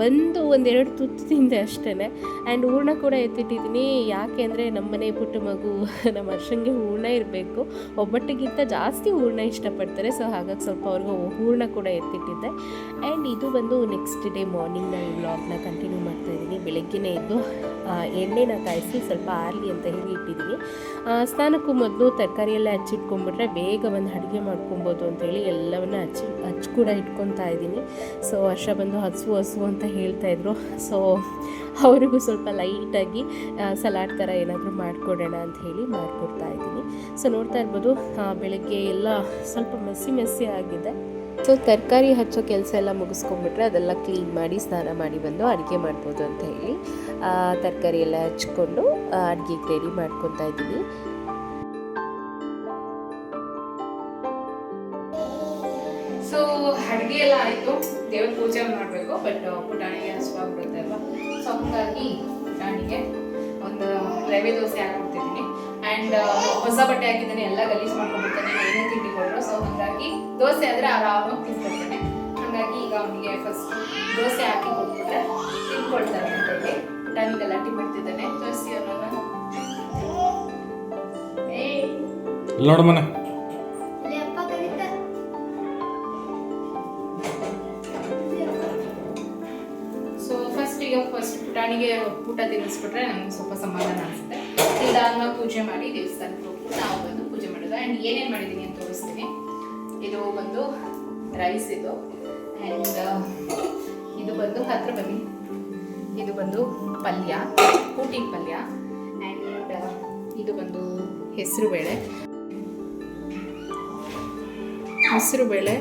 ಒಂದು, ಒಂದೆರಡು ತುತ್ತು ತಿಂದೆ ಅಷ್ಟೇ ಆ್ಯಂಡ್ ಹೂರ್ಣ ಕೂಡ ಎತ್ತಿಟ್ಟಿದ್ದೀನಿ. ಯಾಕೆ ಅಂದರೆ ನಮ್ಮನೆ ಪುಟ್ಟ ಮಗು, ನಮ್ಮ ಅರ್ಷಂಗೆ ಹೂರ್ಣ ಇರಬೇಕು. ಒಬ್ಬಟ್ಟಿಗಿಂತ ಜಾಸ್ತಿ ಹೂರ್ಣ ಇಷ್ಟಪಡ್ತಾರೆ. ಸೊ ಹಾಗಾಗಿ ಸ್ವಲ್ಪ ಅವ್ರಿಗೆ ಹೂರ್ಣ ಕೂಡ ಎತ್ತಿಟ್ಟಿದ್ದೆ. ಆ್ಯಂಡ್ ಇದು ಬಂದು ನೆಕ್ಸ್ಟ್ ಡೇ ಮಾರ್ನಿಂಗ್ ನಾನು ವ್ಲಾಗ್ನ ಕಂಟಿನ್ಯೂ ಮಾಡ್ತಾ ಇದ್ದೀನಿ ಬೆಳಗ್ಗೆನೇ ಎದ್ದು ಎಣ್ಣೆನ ಕಾಯಿಸಿ ಸ್ವಲ್ಪ ಆರಲಿ ಅಂತ ಹೇಳಿ ಇಟ್ಟಿದ್ದೀನಿ. ಸ್ನಾನಕ್ಕೂ ಮೊದಲು ತರಕಾರಿ ಎಲ್ಲ ಹಚ್ಚಿಟ್ಕೊಂಡ್ಬಿಟ್ರೆ ಬೇಗ ಒಂದು ಅಡುಗೆ ಮಾಡ್ಕೊಬೋದು ಅಂತೇಳಿ ಎಲ್ಲವನ್ನು ಹಚ್ಚಿ ಹಚ್ಚಿ ಕೂಡ ಇಟ್ಕೊತಾ ಇದ್ದೀನಿ. ಸೊ ವರ್ಷ ಬಂದು ಹಸು ಹಸು ಅಂತ ಹೇಳ್ತಾಯಿದ್ರು ಸೊ ಅವರಿಗೂ ಸ್ವಲ್ಪ ಲೈಟಾಗಿ ಸಲಾಡ್ ಥರ ಏನಾದರೂ ಮಾಡಿಕೊಡೋಣ ಅಂತ ಹೇಳಿ ಮಾಡಿಕೊಡ್ತಾ ಇದ್ದೀನಿ. ಸೊ ನೋಡ್ತಾ ಇರ್ಬೋದು ಬೆಳಗ್ಗೆ ಎಲ್ಲ ಸ್ವಲ್ಪ ಮೆಸ್ಸಿ ಮೆಸ್ಸಿ ಆಗಿದೆ. ಸೊ ತರಕಾರಿ ಹಚ್ಚೋ ಕೆಲಸ ಎಲ್ಲ ಮುಗಿಸ್ಕೊಂಡ್ಬಿಟ್ರೆ ಅದೆಲ್ಲ ಕ್ಲೀನ್ ಮಾಡಿ ಸ್ನಾನ ಮಾಡಿ ಬಂದು ಅಡುಗೆ ಮಾಡ್ಬೋದು ಅಂತ ಹೇಳಿ ತರಕಾರಿ ಎಲ್ಲ ಹಚ್ಕೊಂಡು ಅಡುಗೆಗೆ ರೆಡಿ ಮಾಡ್ಕೊತಾ ಇದ್ದೀನಿ. ಸೊ ಅಡುಗೆ ಎಲ್ಲ ಆಯಿತು. ದೇವ್ರ ಪೂಜೆ ಮಾಡಬೇಕು ಬಟ್ ಪುಟಾಣಿಗೆ ಹಸುವಾಗ್ಬಿಡುತ್ತೆ ಅಲ್ವಾ? ಸೊ ಹಂಗಾಗಿ ಪುಟಾಣಿಗೆ ಒಂದು ರವೆ ದೋಸೆ ಹಾಕ್ಬಿಡ್ತಿದ್ದೀನಿ ಆ್ಯಂಡ್ ಹೊಸ ಬಟ್ಟೆ ಹಾಕಿದ್ದಾನೆ ಎಲ್ಲ ಗಲೀಜ್ ಮಾಡ್ಕೊಂಡ್ಬಿಡ್ತಾನೆ ಏನೇ ತಿಂಡಿ ಕೊಟ್ಟರು ಸೊ ಹಾಗಾಗಿ ದೋಸೆ ಆದರೆ ಆರಾಮಾಗಿ ತಿನ್ಕೊಳ್ತಾನೆ ಹಾಗಾಗಿ ಈಗ ಅವನಿಗೆ ಫಸ್ಟ್ ದೋಸೆ ಹಾಕಿ ಕೊಟ್ಬಿಟ್ರೆ ತಿಂದ್ಕೊಳ್ತಾನೆ ಅಂತ ಹೇಳಿ ಪುಟಾಣಿ ಗಲಾಟೆ ಮಾಡ್ತಿದ್ದಾನೆ. ತೋರಿಸಿ ಅವನನ್ನ. ನೋಡು ಮನೆ. ಸೊ ಫಸ್ಟ್ ಈಗ ಫಸ್ಟ್ ಪುಟಾಣಿಗೆ ಊಟ ತಿನ್ನಿಸ್ಬಿಟ್ರೆ ನಮ್ಗೆ ಸ್ವಲ್ಪ ಸಮಾಧಾನ ಅನಿಸುತ್ತೆ ಇದಾದ್ಮೇಲೆ ಪೂಜೆ ಮಾಡಿ ದೇವಸ್ಥಾನಕ್ಕೆ ಹೋಗಿ ನಾವು ಬಂದು ಪೂಜೆ ಮಾಡೋದು. ಆ್ಯಂಡ್ ಏನೇನು ಮಾಡಿದ್ದೀನಿ ಅಂತ ತೋರಿಸ್ತೀನಿ. ಇದು ಬಂದು ರೈಸ್ ಇದು. ಆ್ಯಂಡ್ ಇದು ಬಂದು ಹತ್ರ ಬನ್ನಿ. ಇದು ಬಂದು ಪಲ್ಯ ಕೂಟಿ ಪಲ್ಯ. ಆ್ಯಂಡ್ ಇದು ಬಂದು ಹೆಸರು ಬೇಳೆ. ಹೆಸರು ಬೇಳೆ.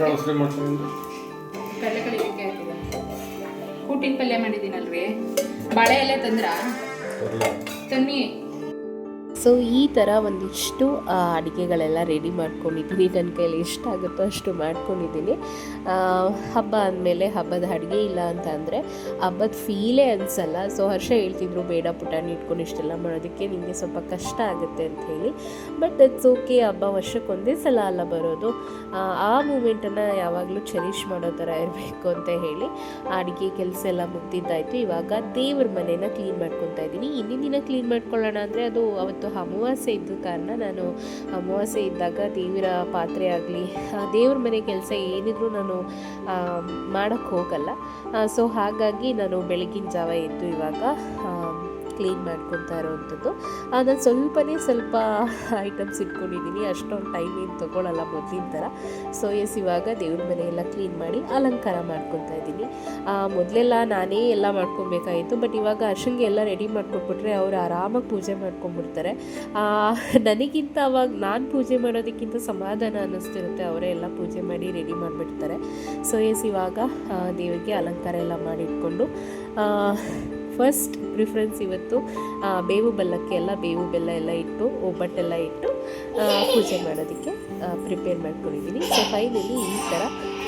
ಮಾಡ್ತೀನಿ ಹಾಕಿದೆ ಕೂಟಿನ ಪಲ್ಯ ಮಾಡಿದ್ದೀನಲ್ರಿ ಬಾಳೆ ಎಲೆ ತಂದ್ರ ತನ್ನಿ ಸೊ ಈ ಥರ ಒಂದಿಷ್ಟು ಆ, ಅಡುಗೆಗಳೆಲ್ಲ ರೆಡಿ ಮಾಡ್ಕೊಂಡಿದ್ದೀನಿ. ನನ್ನ ಕೈಲಿ ಎಷ್ಟಾಗುತ್ತೋ ಅಷ್ಟು ಮಾಡ್ಕೊಂಡಿದ್ದೀನಿ. ಆ, ಹಬ್ಬ ಅಂದಮೇಲೆ ಹಬ್ಬದ ಅಡುಗೆ ಇಲ್ಲ ಅಂತ ಅಂದರೆ ಹಬ್ಬದ ಫೀಲೇ ಅನಿಸಲ್ಲ. ಸೊ ಹರ್ಷ ಹೇಳ್ತಿದ್ರು ಬೇಡ ಪುಟಾಣಿ ಇಟ್ಕೊಂಡು ಇಷ್ಟೆಲ್ಲ ಮಾಡೋದಕ್ಕೆ ನಿಮಗೆ ಸ್ವಲ್ಪ ಕಷ್ಟ ಆಗುತ್ತೆ ಅಂತ ಹೇಳಿ. ಬಟ್ ಇಟ್ಸ್ ಓಕೆ ಹಬ್ಬ ವರ್ಷಕ್ಕೊಂದೇ ಸಲ ಅಲ್ಲ ಬರೋದು. ಆ, ಆ ಮೂಮೆಂಟನ್ನು ಯಾವಾಗಲೂ ಚೆರಿಷ್ ಮಾಡೋ ಥರ ಇರಬೇಕು ಅಂತ ಹೇಳಿ ಅಡುಗೆ ಕೆಲಸ ಎಲ್ಲ ಮುಗ್ದಿದ್ದಾಯಿತು. ಇವಾಗ ದೇವ್ರ ಮನೇನ ಕ್ಲೀನ್ ಮಾಡ್ಕೊತಾ ಇದ್ದೀನಿ. ಹಿಂದಿನ ದಿನ ಕ್ಲೀನ್ ಮಾಡ್ಕೊಳ್ಳೋಣ ಅಂದರೆ ಅದು ಅವತ್ತು ಅಮಾವಾಸ್ಯೆ ಇದ್ದ ಕಾರಣ ನಾನು ಅಮಾವಾಸ್ಯೆ ಇದ್ದಾಗ ದೇವರ ಪಾತ್ರೆ ಆಗಲಿ ದೇವ್ರ ಮನೆ ಕೆಲಸ ಏನಿದ್ರು ನಾನು ಮಾಡೋಕ್ಕೆ ಹೋಗಲ್ಲ. ಸೊ ಹಾಗಾಗಿ ನಾನು ಬೆಳಗಿನ ಜಾವ ಎದ್ದು ಇವಾಗ ಕ್ಲೀನ್ ಮಾಡ್ಕೊತಾ ಇರೋವಂಥದ್ದು. ನಾನು ಸ್ವಲ್ಪನೇ ಸ್ವಲ್ಪ ಐಟಮ್ಸ್ ಇಟ್ಕೊಂಡಿದ್ದೀನಿ ಅಷ್ಟೊಂದು ಟೈಮ್ ಏನು ತೊಗೊಳಲ್ಲ ಮೊದಲಿನ ಥರ. ಸೊ ಎಸ್ ಇವಾಗ ದೇವ್ರ ಮನೆ ಎಲ್ಲ ಕ್ಲೀನ್ ಮಾಡಿ ಅಲಂಕಾರ ಮಾಡ್ಕೊತಾ ಇದ್ದೀನಿ. ಮೊದಲೆಲ್ಲ ನಾನೇ ಎಲ್ಲ ಮಾಡ್ಕೊಬೇಕಾಗಿತ್ತು ಬಟ್ ಇವಾಗ ಅರ್ಶಂಗೆ ಎಲ್ಲ ರೆಡಿ ಮಾಡ್ಕೊಟ್ಬಿಟ್ರೆ ಅವರು ಆರಾಮಾಗಿ ಪೂಜೆ ಮಾಡ್ಕೊಂಡ್ಬಿಡ್ತಾರೆ. ನನಗಿಂತ ಅವಾಗ ನಾನು ಪೂಜೆ ಮಾಡೋದಕ್ಕಿಂತ ಸಮಾಧಾನ ಅನ್ನಿಸ್ತಿರುತ್ತೆ. ಅವರೇ ಎಲ್ಲ ಪೂಜೆ ಮಾಡಿ ರೆಡಿ ಮಾಡಿಬಿಡ್ತಾರೆ. ಸೊ ಎಸ್ ಇವಾಗ ದೇವರಿಗೆ ಅಲಂಕಾರ ಎಲ್ಲ ಮಾಡಿಟ್ಕೊಂಡು ಫಸ್ಟ್ ಪ್ರಿಫರೆನ್ಸ್ ಇವತ್ತು ಬೇವು ಬೆಲ್ಲಕ್ಕೆ ಎಲ್ಲ ಬೇವು ಬೆಲ್ಲ ಎಲ್ಲ ಇಟ್ಟು ಒಬ್ಬಟ್ಟೆಲ್ಲ ಇಟ್ಟು ಪೂಜೆ ಮಾಡೋದಕ್ಕೆ ಪ್ರಿಪೇರ್ ಮಾಡ್ಕೊಂಡಿದ್ದೀನಿ. ಸೊ ಫೈನಲಿ ಈ ಥರ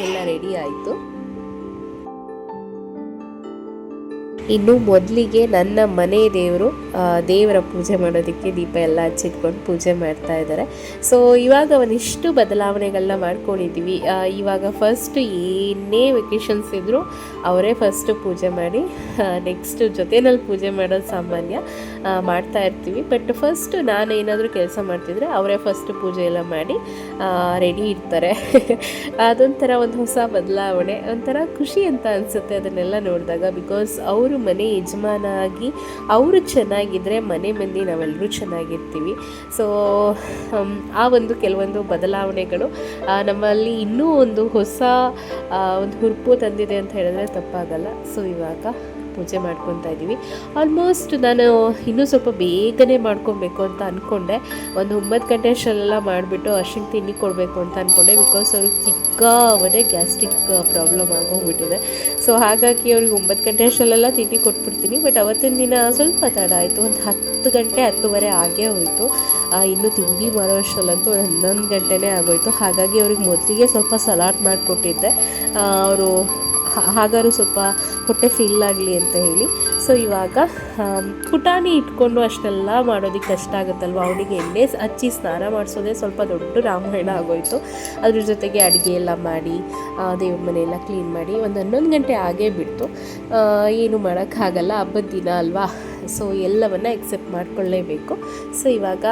ಎಲ್ಲ ರೆಡಿ ಆಯಿತು. ಇನ್ನು ಮೊದಲಿಗೆ ನನ್ನ ಮನೆ ದೇವರು ದೇವರ ಪೂಜೆ ಮಾಡೋದಕ್ಕೆ ದೀಪ ಎಲ್ಲ ಹಚ್ಚಿಟ್ಕೊಂಡು ಪೂಜೆ ಮಾಡ್ತಾ ಇದ್ದಾರೆ. ಸೊ ಇವಾಗ ಒಂದಿಷ್ಟು ಬದಲಾವಣೆಗಳನ್ನ ಮಾಡ್ಕೊಂಡಿದ್ದೀವಿ. ಇವಾಗ ಫಸ್ಟ್ ಏನೇ ವೆಕೇಷನ್ಸ್ ಇದ್ದರೂ ಅವರೇ ಫಸ್ಟ್ ಪೂಜೆ ಮಾಡಿ ನೆಕ್ಸ್ಟ್ ಜೊತೆನಲ್ಲಿ ಪೂಜೆ ಮಾಡೋದು ಸಾಮಾನ್ಯ ಮಾಡ್ತಾ ಇರ್ತೀವಿ. ಬಟ್ ಫಸ್ಟ್ ನಾನು ಏನಾದರೂ ಕೆಲಸ ಮಾಡ್ತಿದ್ರೆ ಅವರೇ ಫಸ್ಟ್ ಪೂಜೆ ಎಲ್ಲ ಮಾಡಿ ರೆಡಿ ಇರ್ತಾರೆ. ಅದೊಂಥರ ಒಂದು ಹೊಸ ಬದಲಾವಣೆ, ಒಂಥರ ಖುಷಿ ಅಂತ ಅನಿಸುತ್ತೆ ಅದನ್ನೆಲ್ಲ ನೋಡಿದಾಗ. ಬಿಕಾಸ್ ಅವರು ಮನೆ ಯಜಮಾನ ಆಗಿ ಅವರು ಚೆನ್ನಾಗಿದ್ದರೆ ಮನೆ ಮಂದಿ ನಾವೆಲ್ಲರೂ ಚೆನ್ನಾಗಿರ್ತೀವಿ. ಸೊ ಆ ಒಂದು ಕೆಲವೊಂದು ಬದಲಾವಣೆಗಳು ನಮ್ಮಲ್ಲಿ ಇನ್ನೂ ಒಂದು ಹೊಸ ಒಂದು ಹುರುಪು ತಂದಿದೆ ಅಂತ ಹೇಳಿದ್ರೆ ತಪ್ಪಾಗಲ್ಲ. ಸೊ ಇವಾಗ ಪೂಜೆ ಮಾಡ್ಕೊತಾ ಇದ್ದೀವಿ. ಆಲ್ಮೋಸ್ಟ್ ನಾನು ಇನ್ನೂ ಸ್ವಲ್ಪ ಬೇಗನೆ ಮಾಡ್ಕೊಬೇಕು ಅಂತ ಅಂದ್ಕೊಂಡೆ ಒಂದು ಒಂಬತ್ತು ಗಂಟೆ ಅಷ್ಟೆಲ್ಲ ಮಾಡಿಬಿಟ್ಟು ಅರ್ಶಿನ ತಿಂಡಿ ಕೊಡಬೇಕು ಅಂತ ಅಂದ್ಕೊಂಡೆ ಬಿಕಾಸ್ ಅವ್ರಿಗೆ ಸಿಕ್ಕಾಬಟ್ಟೆ ಗ್ಯಾಸ್ಟ್ರಿಕ್ ಪ್ರಾಬ್ಲಮ್ ಆಗೋಗ್ಬಿಟ್ಟಿದೆ. ಸೊ ಹಾಗಾಗಿ ಅವ್ರಿಗೆ ಒಂಬತ್ತು ಗಂಟೆ ಅಷ್ಟರಲ್ಲೆಲ್ಲ ತಿಂಡಿ ಕೊಟ್ಬಿಡ್ತೀನಿ. ಬಟ್ ಅವತ್ತಿನ ದಿನ ಸ್ವಲ್ಪ ತಡ ಆಯಿತು. ಒಂದು ಹತ್ತು ಗಂಟೆ, ಹತ್ತುವರೆ ಆಗೇ ಹೋಯಿತು. ಇನ್ನು ತಿಂಡಿ ಮಾಡೋ ಅಷ್ಟರಲ್ಲಂತೂ ಒಂದು ಹನ್ನೊಂದು ಗಂಟೆನೇ ಆಗೋಯಿತು. ಹಾಗಾಗಿ ಅವ್ರಿಗೆ ಮೊದಲಿಗೆ ಸ್ವಲ್ಪ ಸಲಾಡ್ ಮಾಡಿಕೊಟ್ಟಿದ್ದೆ. ಅವರು ಹಾಗಾದ್ರೂ ಸ್ವಲ್ಪ ಹೊಟ್ಟೆ ಫಿಲ್ ಆಗಲಿ ಅಂತ ಹೇಳಿ. ಸೊ ಇವಾಗ ಪುಟಾಣಿ ಇಟ್ಕೊಂಡು ಅಷ್ಟೆಲ್ಲ ಮಾಡೋದಕ್ಕೆ ಕಷ್ಟ ಆಗುತ್ತಲ್ವ? ಅವನಿಗೆ ಎಣ್ಣೆ ಹಚ್ಚಿ ಸ್ನಾನ ಮಾಡಿಸೋದೇ ಸ್ವಲ್ಪ ದೊಡ್ಡ ರಾಮಾಯಣ ಆಗೋಯಿತು. ಅದ್ರ ಜೊತೆಗೆ ಅಡುಗೆ ಎಲ್ಲ ಮಾಡಿ ದೇವ್ರ ಮನೆ ಎಲ್ಲ ಕ್ಲೀನ್ ಮಾಡಿ ಒಂದು ಹನ್ನೊಂದು ಗಂಟೆ ಆಗೇ ಬಿಡ್ತು. ಏನು ಮಾಡೋಕ್ಕಾಗಲ್ಲ ಹಬ್ಬದ ದಿನ ಅಲ್ವಾ? ಸೊ ಎಲ್ಲವನ್ನು ಎಕ್ಸೆಪ್ಟ್ ಮಾಡಿಕೊಳ್ಳೇಬೇಕು ಸೊ ಇವಾಗ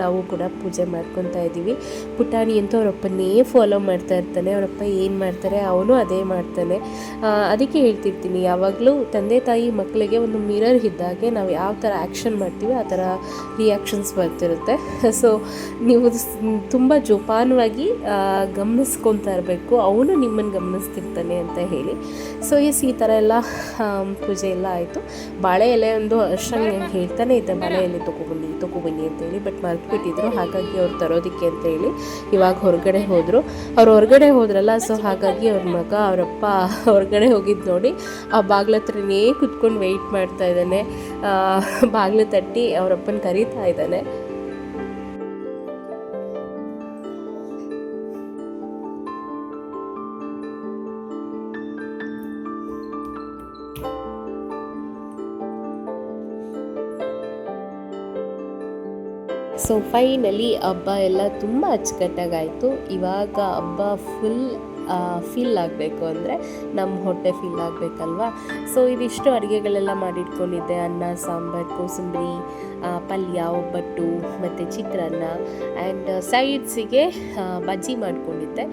ನಾವು ಕೂಡ ಪೂಜೆ ಮಾಡ್ಕೊತಾ ಇದ್ದೀವಿ. ಪುಟಾಣಿ ಅಂತೂ ಅವರಪ್ಪನೇ ಫಾಲೋ ಮಾಡ್ತಾ ಇರ್ತಾನೆ. ಅವರಪ್ಪ ಏನು ಮಾಡ್ತಾರೆ ಅವನು ಅದೇ ಮಾಡ್ತಾನೆ. ಅದಕ್ಕೆ ಹೇಳ್ತಿರ್ತೀನಿ, ಯಾವಾಗಲೂ ತಂದೆ ತಾಯಿ ಮಕ್ಕಳಿಗೆ ಒಂದು ಮಿರರ್ ಇದ್ದಾಗೆ ನಾವು ಯಾವ ಥರ ಆ್ಯಕ್ಷನ್ ಮಾಡ್ತೀವಿ ಆ ಥರ ರಿಯಾಕ್ಷನ್ಸ್ ಬರ್ತಿರುತ್ತೆ. ಸೊ ನೀವು ತುಂಬ ಜೋಪಾನವಾಗಿ ಗಮನಿಸ್ಕೊತಾ ಇರಬೇಕು. ಅವನು ನಿಮ್ಮನ್ನು ಗಮನಿಸ್ತಿರ್ತಾನೆ ಅಂತ ಹೇಳಿ. ಸೊ ಎಸ್ ಈ ಥರ ಎಲ್ಲ ಪೂಜೆ ಎಲ್ಲ ಆಯಿತು. ಬಾಳೆ ಎಲೆ ಒಂದು ಅರ್ಷನ್ ಹೇಳ್ತಾನೆ ಇದ್ದೆ ಬಾಳೆ ಎಲೆ ತೊಗೊಬನ್ನಿ ತೊಗೊಬನ್ನಿ ಅಂತೇಳಿ ಬಟ್ ಮರ್ತ್ಬಿಟ್ಟಿದ್ರು ಹಾಗಾಗಿ ಅವ್ರು ತರೋದಕ್ಕೆ ಅಂತ ಹೇಳಿ ಇವಾಗ ಹೊರಗಡೆ ಹೋದರು. ಅವ್ರು ಹೊರಗಡೆ ಹೋದ್ರಲ್ಲ ಸೊ ಹಾಗಾಗಿ ಅವ್ರ ಮಗ, ಅವರಪ್ಪ ಹೊರಗಡೆ ಹೋಗಿದ್ದು ನೋಡಿ ಆ ಬಾಗ್ಲ ಹತ್ರನೇ ಕುತ್ಕೊಂಡು ವೆಯ್ಟ್ ಮಾಡ್ತಾ ಇದ್ದಾನೆ. ಬಾಗಿಲು ತಟ್ಟಿ ಅವರಪ್ಪನ ಕರೀತಾ ಇದ್ದಾನೆ. ಸೊ ಫೈನಲಿ ಹಬ್ಬ ಎಲ್ಲ ತುಂಬ ಅಚ್ಚುಕಟ್ಟಾಗಾಯಿತು. ಇವಾಗ ಹಬ್ಬ ಫುಲ್ ಫಿಲ್ ಆಗಬೇಕು ಅಂದರೆ ನಮ್ಮ ಹೊಟ್ಟೆ ಫಿಲ್ ಆಗಬೇಕಲ್ವಾ? ಸೊ ಇದಿಷ್ಟು ಅಡುಗೆಗಳೆಲ್ಲ ಮಾಡಿಟ್ಕೊಂಡಿದ್ದೆ. ಅನ್ನ, ಸಾಂಬಾರು, ಕೋಸಂಬರಿ ಪಲ್ಯ, ಒಬ್ಬಟ್ಟು ಮತ್ತು ಚಿತ್ರಾನ್ನ ಆ್ಯಂಡ್ ಸೈಡ್ಸಿಗೆ ಬಜ್ಜಿ ಮಾಡಿಕೊಂಡಿದ್ದೆ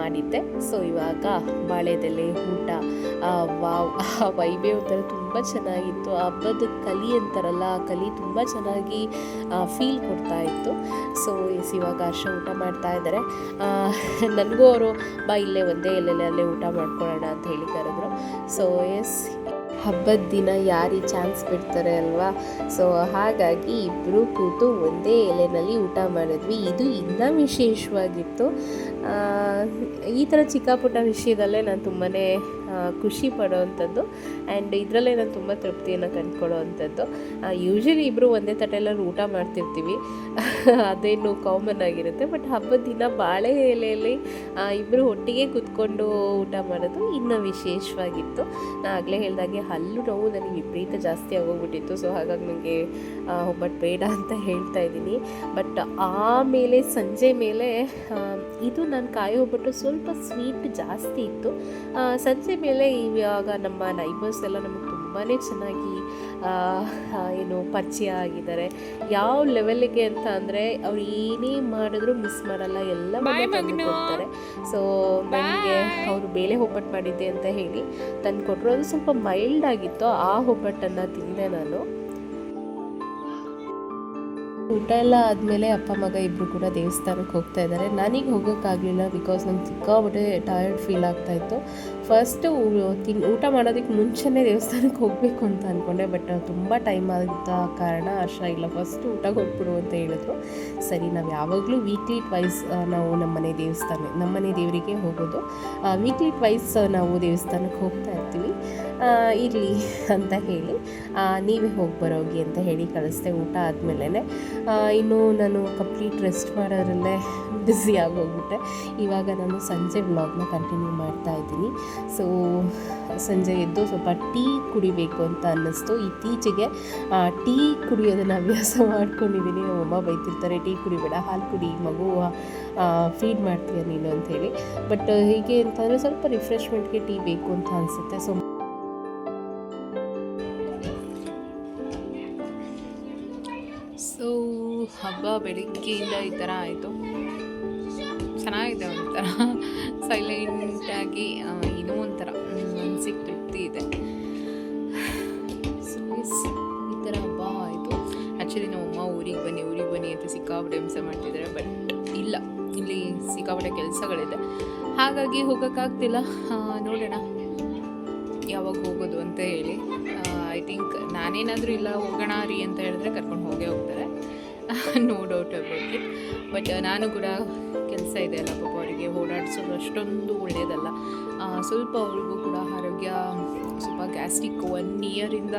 ಮಾಡಿದ್ದೆ. ಸೊ ಇವಾಗ ಬಾಳೆದೆಲೆ, ಊಟ ವಾವ್ ಒಂಥರ ತುಂಬ ಚೆನ್ನಾಗಿತ್ತು. ಆ ಹಬ್ಬದ ಕಲಿ ಅಂತಾರಲ್ಲ, ಆ ಕಲಿ ತುಂಬ ಚೆನ್ನಾಗಿ ಫೀಲ್ ಕೊಡ್ತಾ ಇತ್ತು. ಸೊ ಎಸ್ ಇವಾಗ ಹರ್ಷ ಊಟ ಮಾಡ್ತಾ ಇದ್ದಾರೆ. ನನಗೂ ಅವರು, ಬಾ, ಇಲ್ಲೇ ಒಂದೇ ಎಲ್ಲೆಲ್ಲೇ ಊಟ ಮಾಡ್ಕೊಳ್ಳೋಣ ಅಂತ ಹೇಳಿ ಕರೆದ್ರು. ಸೊ ಎಸ್ ಹಬ್ಬದ ದಿನ ಯಾರಿ ಚಾನ್ಸ್ ಬಿಡ್ತಾರೆ ಅಲ್ವಾ? ಸೊ ಹಾಗಾಗಿ ಇಬ್ಬರು ಕೂತು ಒಂದೇ ಎಲೆನಲ್ಲಿ ಊಟ ಮಾಡಿದ್ವಿ. ಇದು ಇನ್ನೂ ವಿಶೇಷವಾಗಿತ್ತು. ಈ ಥರ ಚಿಕ್ಕ ಪುಟ್ಟ ವಿಷಯದಲ್ಲೇ ನಾನು ತುಂಬಾ ಖುಷಿ ಪಡೋವಂಥದ್ದು ಆ್ಯಂಡ್ ಇದರಲ್ಲೇ ನಾನು ತುಂಬ ತೃಪ್ತಿಯನ್ನು ಕಂಡುಕೊಳ್ಳೋ ಅಂಥದ್ದು ಯೂಶ್ವಲಿ ಇಬ್ಬರು ಒಂದೇ ತಟ್ಟೆಲ್ಲರೂ ಊಟ ಮಾಡ್ತಿರ್ತೀವಿ. ಅದೇನು ಕಾಮನ್ ಆಗಿರುತ್ತೆ. ಬಟ್ ಹಬ್ಬದ ದಿನ ಬಾಳೆ ಎಲೆಯಲ್ಲಿ ಇಬ್ಬರು ಒಟ್ಟಿಗೆ ಕೂತ್ಕೊಂಡು ಊಟ ಮಾಡೋದು ಇನ್ನೂ ವಿಶೇಷವಾಗಿತ್ತು. ನಾನು ಆಗಲೇ ಹೇಳಿದಾಗೆ ಹಲ್ಲು ನೋವು ನನಗೆ ವಿಪರೀತ ಜಾಸ್ತಿ ಆಗೋಗ್ಬಿಟ್ಟಿತ್ತು. ಸೊ ಹಾಗಾಗಿ ನನಗೆ ಒಬ್ಬಟ್ಟು ಬೇಡ ಅಂತ ಹೇಳ್ತಾ ಇದ್ದೀನಿ. ಬಟ್ ಆಮೇಲೆ ಸಂಜೆ ಮೇಲೆ ಇದು ನಾನು ಕಾಯಿ ಒಬ್ಬಟ್ಟು ಸ್ವಲ್ಪ ಸ್ವೀಟ್ ಜಾಸ್ತಿ ಇತ್ತು. ಸಂಜೆ ಮೇಲೆ ಇವಾಗ ನಮ್ಮ ನೈಬರ್ಸ್ ಎಲ್ಲ ನಮಗೆ ತುಂಬಾ ಚೆನ್ನಾಗಿ ಏನು ಪರಿಚಯ ಆಗಿದ್ದಾರೆ. ಯಾವ ಲೆವೆಲ್ಗೆ ಅಂತ ಅಂದರೆ ಅವ್ರು ಏನೇ ಮಾಡಿದ್ರು ಮಿಸ್ ಮಾಡಲ್ಲ ಎಲ್ಲ ಮಾಡ್ತಾರೆ ಕೊಡ್ತಾರೆ. ಸೊ ನನಗೆ ಅವರು ಬೇಳೆ ಒಬ್ಬಟ್ಟು ಮಾಡಿದ್ದೆ ಅಂತ ಹೇಳಿ ತಂದು ಕೊಟ್ಟರು ಅದು ಸ್ವಲ್ಪ ಮೈಲ್ಡ್ ಆಗಿತ್ತು ಆ ಒಬ್ಬಟ್ಟನ್ನು ತಿಂದೆ ನಾನು. ಊಟ ಎಲ್ಲ ಆದಮೇಲೆ ಅಪ್ಪ ಮಗ ಇಬ್ಬರು ಕೂಡ ದೇವಸ್ಥಾನಕ್ಕೆ ಹೋಗ್ತಾ ಇದ್ದಾರೆ. ನನಗೆ ಹೋಗೋಕ್ಕಾಗಲಿಲ್ಲ ಬಿಕಾಸ್ ನಂಗೆ ಸಿಕ್ಕಾಬಿಟ್ಟೆ ಟಯರ್ಡ್ ಫೀಲ್ ಆಗ್ತಾ ಇತ್ತು. ಫಸ್ಟು ತಿನ್, ಊಟ ಮಾಡೋದಕ್ಕೆ ಮುಂಚೆನೇ ದೇವಸ್ಥಾನಕ್ಕೆ ಹೋಗಬೇಕು ಅಂತ ಅಂದ್ಕೊಂಡೆ ಬಟ್ ತುಂಬ ಟೈಮ್ ಆಗಿದ್ದ ಕಾರಣ ಅರ್ಷ ಇಲ್ಲ. ಫಸ್ಟ್ ಊಟ ಹೋಗ್ಬಿಡು ಅಂತ ಹೇಳಿದ್ರು. ಸರಿ, ನಾವು ಯಾವಾಗಲೂ ವೀಕ್ಲಿ ಟ್ವೈಸ್ ನಾವು ನಮ್ಮನೆ ದೇವಸ್ಥಾನ, ನಮ್ಮನೆ ದೇವರಿಗೆ ಹೋಗೋದು. ವೀಕ್ಲಿ ಟ್ವೈಸ್ ನಾವು ದೇವಸ್ಥಾನಕ್ಕೆ ಹೋಗ್ತಾ ಇರ್ತೀವಿ. ಇರಲಿ ಅಂತ ಹೇಳಿ ನೀವೇ ಹೋಗಿ ಬರೋಗಿ ಅಂತ ಹೇಳಿ ಕಳಿಸ್ದೆ ಊಟ ಆದಮೇಲೆ ಇನ್ನು ನಾನು ಕಂಪ್ಲೀಟ್ ರೆಸ್ಟ್ ಮಾಡೋದ್ರಲ್ಲೇ ಬ್ಯುಸಿ ಆಗೋಗ್ಬಿಟ್ಟೆ ಇವಾಗ ನಾನು ಸಂಜೆ ವ್ಲಾಗ್ನ ಕಂಟಿನ್ಯೂ ಮಾಡ್ತಾ ಇದ್ದೀನಿ. ಸೊ ಸಂಜೆ ಎದ್ದು ಸ್ವಲ್ಪ ಟೀ ಕುಡಿಬೇಕು ಅಂತ ಅನ್ನಿಸ್ತು. ಇತ್ತೀಚೆಗೆ ಟೀ ಕುಡಿಯೋದನ್ನು ಅಭ್ಯಾಸ ಮಾಡ್ಕೊಂಡಿದ್ದೀನಿ. ನಮ್ಮಮ್ಮ ಬೈತಿರ್ತಾರೆ, ಟೀ ಕುಡಿಬೇಡ, ಹಾಲು ಕುಡಿ, ಮಗು ಫೀಡ್ ಮಾಡ್ತೀಯ ನೀನು ಅಂಥೇಳಿ ಬಟ್ ಹೀಗೆ ಅಂತಂದರೆ ಸ್ವಲ್ಪ ರಿಫ್ರೆಶ್ಮೆಂಟ್ಗೆ ಟೀ ಬೇಕು ಅಂತ ಅನಿಸುತ್ತೆ. ಸೊ ಸೊ ಹಬ್ಬ ಬೆಳಿಗ್ಗೆಯಿಂದ ಈ ಥರ ಆಯಿತು. ಚೆನ್ನಾಗಿದೆ ಒಂಥರ. ಸೈಲೆಂಟಾಗಿ ಏನೋ ಒಂಥರ ಮನಸ್ಸಿಗೆ ತೃಪ್ತಿ ಇದೆ. ಸೊ ಈ ಥರ ಹಬ್ಬ ಆಯಿತು. ಆ್ಯಕ್ಚುಲಿ ನಮ್ಮಮ್ಮ ಊರಿಗೆ ಬನ್ನಿ ಊರಿಗೆ ಬನ್ನಿ ಅಂತ ಸಿಕ್ಕಾಪಟ್ಟೆ ಹಿಂಸೆ ಮಾಡ್ತಿದ್ದಾರೆ ಬಟ್ ಇಲ್ಲ. ಇಲ್ಲಿ ಸಿಕ್ಕಾಪಟ್ಟೆ ಕೆಲಸಗಳಿದೆ. ಹಾಗಾಗಿ ಹೋಗೋಕ್ಕಾಗ್ತಿಲ್ಲ. ನೋಡೋಣ. ಯಾವಾಗ ಹೋಗೋದು ಅಂತ ಹೇಳಿ. ಐ ಥಿಂಕ್ ನಾನೇನಾದರೂ ಇಲ್ಲ, ಹೋಗೋಣ ರೀ ಅಂತ ಹೇಳಿದ್ರೆ ಕರ್ಕೊಂಡು ಹೋಗೇ ಹೋಗ್ತಾರೆ. No doubt about it but ನಾನು ಕೂಡ ಕೆಲಸ ಇದೆ ಅಲ್ಲ ಪಾಪ ಅವರಿಗೆ, ಓಡಾಡಿಸೋದು ಅಷ್ಟೊಂದು ಒಳ್ಳೆಯದಲ್ಲ ಸ್ವಲ್ಪ ಅವ್ರಿಗೂ ಕೂಡ ಆರೋಗ್ಯ, ಸ್ವಲ್ಪ ಗ್ಯಾಸ್ಟ್ರಿಕ್ ಒನ್ ಇಯರಿಂದ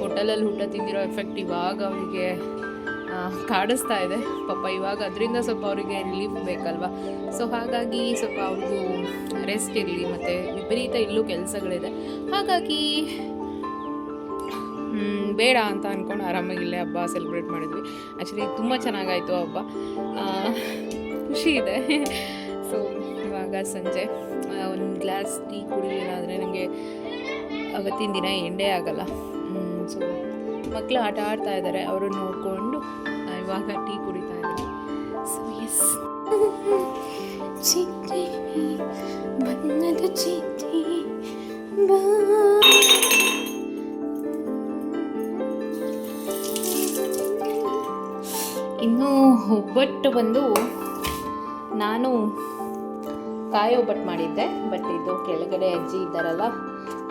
ಹೋಟೆಲಲ್ಲಿ ಊಟ ತಿಂದಿರೋ ಎಫೆಕ್ಟ್ ಇವಾಗ ಅವರಿಗೆ ಕಾಡಿಸ್ತಾ ಇದೆ. ಪಾಪ ಇವಾಗ ಅದರಿಂದ ಸ್ವಲ್ಪ ಅವರಿಗೆ ರಿಲೀಫ್ ಬೇಕಲ್ವಾ? ಸೊ ಹಾಗಾಗಿ ಸ್ವಲ್ಪ ಅವ್ರಿಗೂ ರೆಸ್ಟ್ ಇರಲಿ ಮತ್ತು ವಿಪರೀತ ಇಲ್ಲೂ ಕೆಲಸಗಳಿದೆ. ಹಾಗಾಗಿ ಬೇಡ ಅಂತ ಅಂದ್ಕೊಂಡು ಆರಾಮಾಗಿ ಇಲ್ಲೇ ಹಬ್ಬ ಸೆಲೆಬ್ರೇಟ್ ಮಾಡಿದ್ವಿ. ಆ್ಯಕ್ಚುಲಿ ತುಂಬ ಚೆನ್ನಾಗಾಯಿತು ಹಬ್ಬ. ಖುಷಿ ಇದೆ. ಸೊ ಇವಾಗ ಸಂಜೆ ಒಂದು ಗ್ಲಾಸ್ ಟೀ ಕುಡಿಲಿಲ್ಲ ಅಂದರೆ ನನಗೆ ಅವತ್ತಿನ ದಿನ ಎಂಡೇ ಆಗಲ್ಲ. ಸೊ ಮಕ್ಕಳು ಆಟ ಆಡ್ತಾ ಇದ್ದಾರೆ ಅವರು ನೋಡಿಕೊಂಡು ಇವಾಗ ಟೀ ಕುಡಿತಾ ಇದ್ದಾರೆ ಸೊ ಎಸ್ ಚಿಟ್ಟೆ ಬಣ್ಣದ ಚಿಟ್ಟೆ ಬಾ. ಇನ್ನು ಒಬ್ಬಟ್ಟು ಬಂದು ನಾನು ಕಾಯಿ ಒಬ್ಬಟ್ಟು ಮಾಡಿದ್ದೆ ಬಟ್ ಇದು ಕೆಳಗಡೆ ಅಜ್ಜಿ ಇದ್ದಾರಲ್ಲ,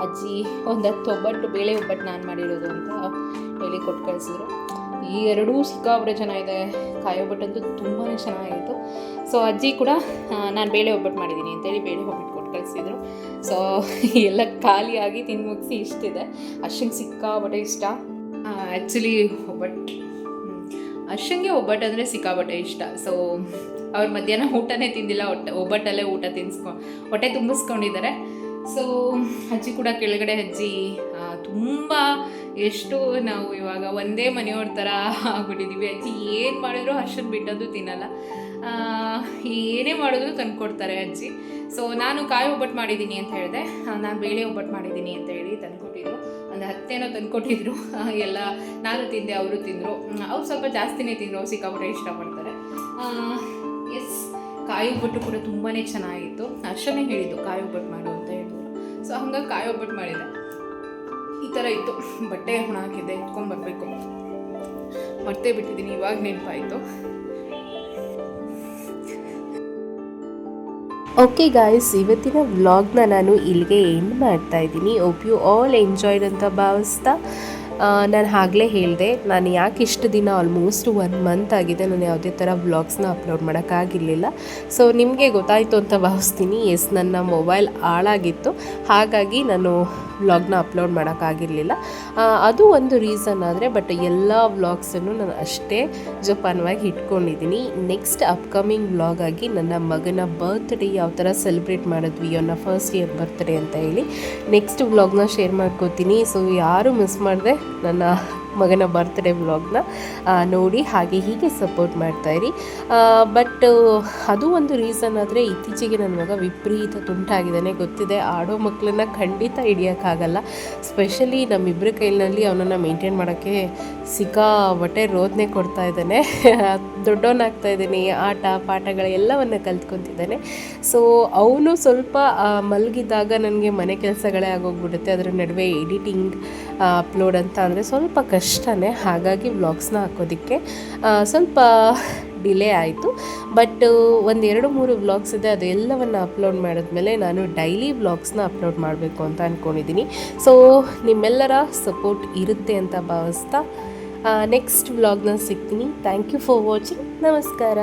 ಅಜ್ಜಿ ಒಂದು ಹತ್ತು ಒಬ್ಬಟ್ಟು, ಬೇಳೆ ಒಬ್ಬಟ್ಟು ನಾನು ಮಾಡಿರೋದು ಅಂತ ಹೇಳಿ ಕೊಟ್ಟು ಕಳಿಸಿದ್ರು. ಈ ಎರಡೂ ಸಿಕ್ಕಾಬ್ರೆ ಚೆನ್ನಾಗಿದೆ, ಕಾಯಿ ಒಬ್ಬಟ್ಟಂತೂ ತುಂಬಾ ಚೆನ್ನಾಗಿತ್ತು. ಸೊ ಅಜ್ಜಿ ಕೂಡ ನಾನು ಬೇಳೆ ಒಬ್ಬಟ್ಟು ಮಾಡಿದ್ದೀನಿ ಅಂತೇಳಿ ಬೇಳೆ ಒಬ್ಬಟ್ಟು ಕೊಟ್ಟು ಕಳಿಸಿದ್ರು. ಸೊ ಎಲ್ಲ ಖಾಲಿಯಾಗಿ ತಿಂದು ಮುಗಿಸಿ ಇಷ್ಟಿದೆ. ಅಷ್ಟಂಗೆ ಸಿಕ್ಕಾಬಟ್ಟೆ ಇಷ್ಟ. ಆ್ಯಕ್ಚುಲಿ ಒಬ್ಬಟ್ಟು ಅರ್ಶಂಗೆ ಒಬ್ಬಟ್ಟು ಅಂದರೆ ಸಿಕ್ಕಾಬಟ್ಟೆ ಇಷ್ಟ. ಸೊ ಅವ್ರು ಮಧ್ಯಾಹ್ನ ಊಟನೇ ತಿಂದಿಲ್ಲ, ಹೊಟ್ಟೆ ಒಬ್ಬಟ್ಟಲ್ಲೇ ಊಟ ತಿನ್ಸ್ಕೊ ಹೊಟ್ಟೆ ತುಂಬಿಸ್ಕೊಂಡಿದ್ದಾರೆ. ಸೊ ಅಜ್ಜಿ ಕೂಡ ಕೆಳಗಡೆ ಅಜ್ಜಿ ತುಂಬ ಎಷ್ಟು ನಾವು ಇವಾಗ ಒಂದೇ ಮನೆಯವ್ರ ಥರ ಆಗ್ಬಿಟ್ಟಿದ್ದೀವಿ ಅಜ್ಜಿ ಏನು ಮಾಡಿದ್ರು ಅಷ್ಟನ್ನು ಬಿಟ್ಟದ್ದು ತಿನ್ನಲ್ಲ. ಏನೇ ಮಾಡಿದ್ರು ತಂದುಕೊಡ್ತಾರೆ ಅಜ್ಜಿ. ಸೊ ನಾನು ಕಾಯಿ ಒಬ್ಬಟ್ಟು ಮಾಡಿದ್ದೀನಿ ಅಂತ ಹೇಳಿದೆ. ನಾನು ಬೇಳೆ ಒಬ್ಬಟ್ಟು ಮಾಡಿದ್ದೀನಿ ಅಂತ ಹೇಳಿ ತಂದ್ಕೊಟ್ಟಿದ್ರು. ಒಂದು ಹತ್ತೇನೋ ತಂದುಕೊಟ್ಟಿದ್ರು. ಎಲ್ಲ ನಾನು ತಿಂದೆ, ಅವರು ತಿಂದರು. ಅವ್ರು ಸ್ವಲ್ಪ ಜಾಸ್ತಿನೇ ತಿಂದರು ಸಿಕ್ಕಾಪಟ್ಟೆ ಇಷ್ಟಪಡ್ತಾರೆ. ಎಸ್ ಕಾಯಿ ಒಬ್ಬಟ್ಟು ಕೂಡ ತುಂಬಾ ಚೆನ್ನಾಗಿತ್ತು. ಅಷ್ಟನ್ನೇ ಹೇಳಿದ್ದು ಕಾಯಿ ಒಬ್ಬಟ್ಟು ಮಾಡು ಅಂತ ಹೇಳಿದ್ರು. ಸೊ ಹಂಗಾಗಿ ಕಾಯಿ ಒಬ್ಬಟ್ಟು ಮಾಡಿದೆ. ಈ ಥರ ಇತ್ತು. ಬಟ್ಟೆ ಹುಣಾಕಿದ್ದೆ ಹಾಕಿದ್ದೆ ಎತ್ಕೊಂಡ್ಬರ್ಬೇಕು ಮರ್ತೇ ಬಿಟ್ಟಿದ್ದೀನಿ, ಇವಾಗ ನೆನಪಾಯಿತು. ಓಕೆ ಗಾಯ್ಸ್ ಇವತ್ತಿನ ವ್ಲಾಗ್ನ ನಾನು ಇಲ್ಲಿಗೆ ಎಂಡ್ ಮಾಡ್ತಾ ಇದ್ದೀನಿ. ಓಪ್ ಯು ಆಲ್ ಎಂಜಾಯ್ಡ್ ಅಂತ ಭಾವಿಸ್ತಾ. ನಾನು ಆಗಲೇ ಹೇಳಿದೆ, ನಾನು ಯಾಕೆ ಇಷ್ಟು ದಿನ ಆಲ್ಮೋಸ್ಟ್ ಒನ್ ಮಂತ್ ಆಗಿದೆ, ನಾನು ಯಾವುದೇ ಥರ ವ್ಲಾಗ್ಸ್ನ ಅಪ್ಲೋಡ್ ಮಾಡೋಕ್ಕಾಗಿರಲಿಲ್ಲ. ಸೊ ನಿಮಗೆ ಗೊತ್ತಾಯಿತು ಅಂತ ಭಾವಿಸ್ತೀನಿ. ಎಸ್ ನನ್ನ ಮೊಬೈಲ್ ಹಾಳಾಗಿತ್ತು. ಹಾಗಾಗಿ ನಾನು ವ್ಲಾಗ್ನ ಅಪ್ಲೋಡ್ ಮಾಡೋಕ್ಕಾಗಿರಲಿಲ್ಲ. ಅದು ಒಂದು ರೀಸನ್ ಆದರೆ ಬಟ್ ಎಲ್ಲ ವ್ಲಾಗ್ಸನ್ನು ನಾನು ಅಷ್ಟೇ ಜೋಪಾನವಾಗಿ ಇಟ್ಕೊಂಡಿದ್ದೀನಿ. ನೆಕ್ಸ್ಟ್ ಅಪ್ಕಮಿಂಗ್ ವ್ಲಾಗ್ ಆಗಿ ನನ್ನ ಮಗನ ಬರ್ತ್ಡೇ ಯಾವ ಥರ ಸೆಲೆಬ್ರೇಟ್ ಮಾಡಿದ್ವಿ ಅವನ ಫಸ್ಟ್ ಇಯರ್ ಬರ್ತ್ಡೇ ಅಂತ ಹೇಳಿ ನೆಕ್ಸ್ಟ್ ವ್ಲಾಗ್ನ ಶೇರ್ ಮಾಡ್ಕೋತೀನಿ. ಸೊ ಯಾರು ಮಿಸ್ ಮಾಡಿದೆ, ನನ್ನ ಮಗನ ಬರ್ತ್ಡೇ ವ್ಲಾಗ್ನ ನೋಡಿ ಹಾಗೆ ಹೀಗೆ ಸಪೋರ್ಟ್ ಮಾಡ್ತಾಯಿರಿ ಬಟ್ ಅದು ಒಂದು ರೀಸನ್ ಆದರೆ ಇತ್ತೀಚೆಗೆ ನನ್ನ ಮಗ ವಿಪರೀತ ತುಂಟಾಗಿದ್ದಾನೆ. ಗೊತ್ತಿದೆ, ಆಡೋ ಮಕ್ಕಳನ್ನ ಖಂಡಿತ ಹಿಡಿಯೋಕ್ಕಾಗಲ್ಲ. ಸ್ಪೆಷಲಿ ನಮ್ಮಿಬ್ಬರ ಕೈಲಿನಲ್ಲಿ ಅವನನ್ನು ಮೇಂಟೈನ್ ಮಾಡೋಕ್ಕೆ ಸಿಕ್ಕಾಬಟ್ಟೆ ರೋದನೆ ಕೊಡ್ತಾ ಇದ್ದಾನೆ. ದೊಡ್ಡವನಾಗ್ತಾ ಇದ್ದೀನಿ. ಆಟ, ಪಾಠಗಳ ಎಲ್ಲವನ್ನು ಕಲ್ತ್ಕೊತಿದ್ದಾನೆ. ಸೊ ಅವನು ಸ್ವಲ್ಪ ಮಲಗಿದಾಗ ನನಗೆ ಮನೆ ಕೆಲಸಗಳೇ ಆಗೋಗ್ಬಿಡುತ್ತೆ. ಅದರ ನಡುವೆ ಎಡಿಟಿಂಗ್ ಅಪ್ಲೋಡ್ ಅಂತ ಅಂದರೆ ಸ್ವಲ್ಪ ಕಷ್ಟನೇ. ಹಾಗಾಗಿ ವ್ಲಾಗ್ಸ್ನ ಹಾಕೋದಕ್ಕೆ ಸ್ವಲ್ಪ ಡಿಲೇ ಆಯಿತು. ಬಟ್ ಒಂದು ಎರಡು ಮೂರು ವ್ಲಾಗ್ಸ್ ಇದೆ, ಅದೆಲ್ಲವನ್ನು ಅಪ್ಲೋಡ್ ಮಾಡಿದ್ಮೇಲೆ ನಾನು ಡೈಲಿ ವ್ಲಾಗ್ಸ್ನ ಅಪ್ಲೋಡ್ ಮಾಡಬೇಕು ಅಂತ ಅಂದ್ಕೊಂಡಿದ್ದೀನಿ ಸೊ ನಿಮ್ಮೆಲ್ಲರ ಸಪೋರ್ಟ್ ಇರುತ್ತೆ ಅಂತ ಭಾವಿಸ್ತಾ ನೆಕ್ಸ್ಟ್ ವ್ಲಾಗ್ನ ಸಿಗ್ತೀನಿ. ಥ್ಯಾಂಕ್ ಯು ಫಾರ್ ವಾಚಿಂಗ್ ನಮಸ್ಕಾರ.